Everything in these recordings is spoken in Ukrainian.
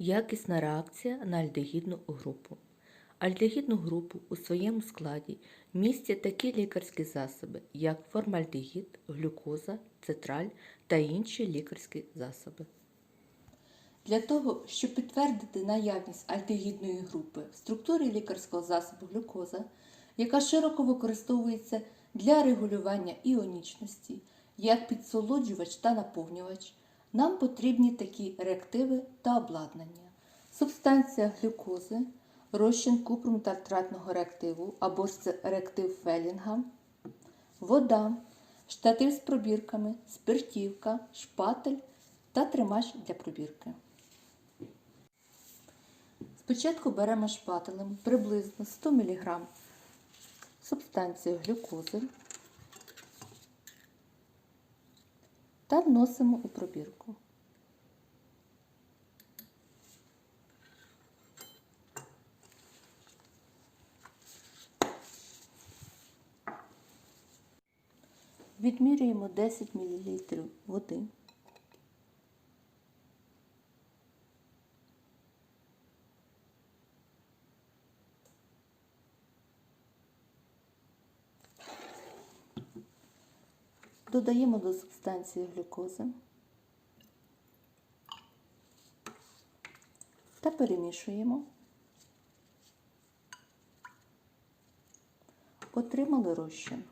Якісна реакція на альдегідну групу. Альдегідну групу у своєму складі містять такі лікарські засоби, як формальдегід, глюкоза, цитраль та інші лікарські засоби. Для того, щоб підтвердити наявність альдегідної групи в структурі лікарського засобу глюкоза, яка широко використовується для регулювання іонічності, як підсолоджувач та наповнювач, нам потрібні такі реактиви та обладнання. Субстанція глюкози, розчин купрум тартратного реактиву або ж реактив Фелінга, вода, штатив з пробірками, спиртівка, шпатель та тримач для пробірки. Спочатку беремо шпателем приблизно 100 мг субстанцію глюкози та вносимо у пробірку. Відмірюємо 10 мл води. Додаємо до субстанції глюкози та перемішуємо. Отримали розчин.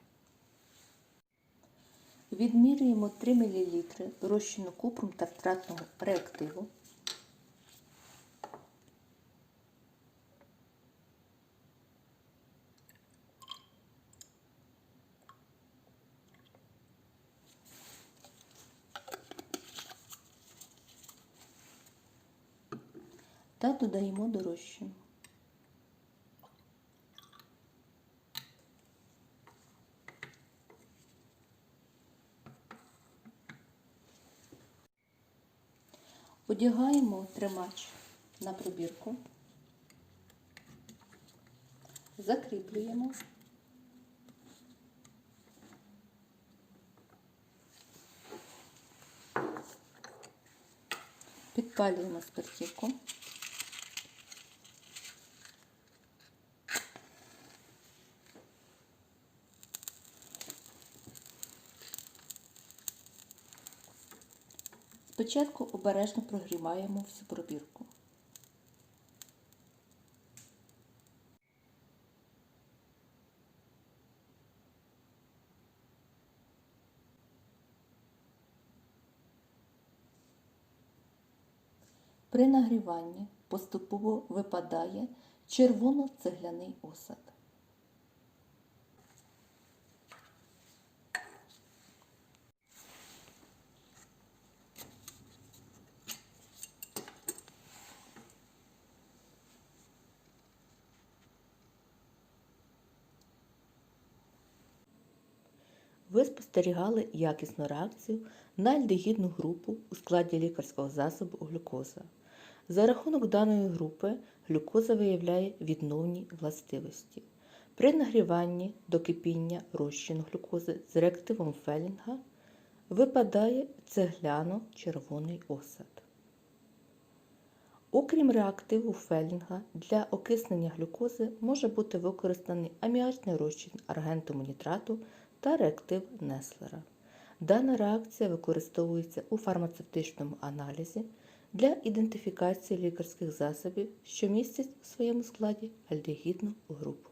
Відмірюємо 3 мл розчину купрум та втратного реактиву. Та додаємо до. Одягаємо тримач на пробірку, закріплюємо. Підпалюємо спиртівку. Спочатку обережно прогріваємо всю пробірку. При нагріванні поступово випадає червоно-цегляний осад. Ви спостерігали якісну реакцію на альдегідну групу у складі лікарського засобу глюкоза. За рахунок даної групи глюкоза виявляє відновні властивості. При нагріванні до кипіння розчину глюкози з реактивом Фелінга випадає цегляно-червоний осад. Окрім реактиву Фелінга, для окиснення глюкози може бути використаний аміачний розчин аргентуму нітрату та реактив Неслера. Дана реакція використовується у фармацевтичному аналізі для ідентифікації лікарських засобів, що містять у своєму складі альдегідну групу.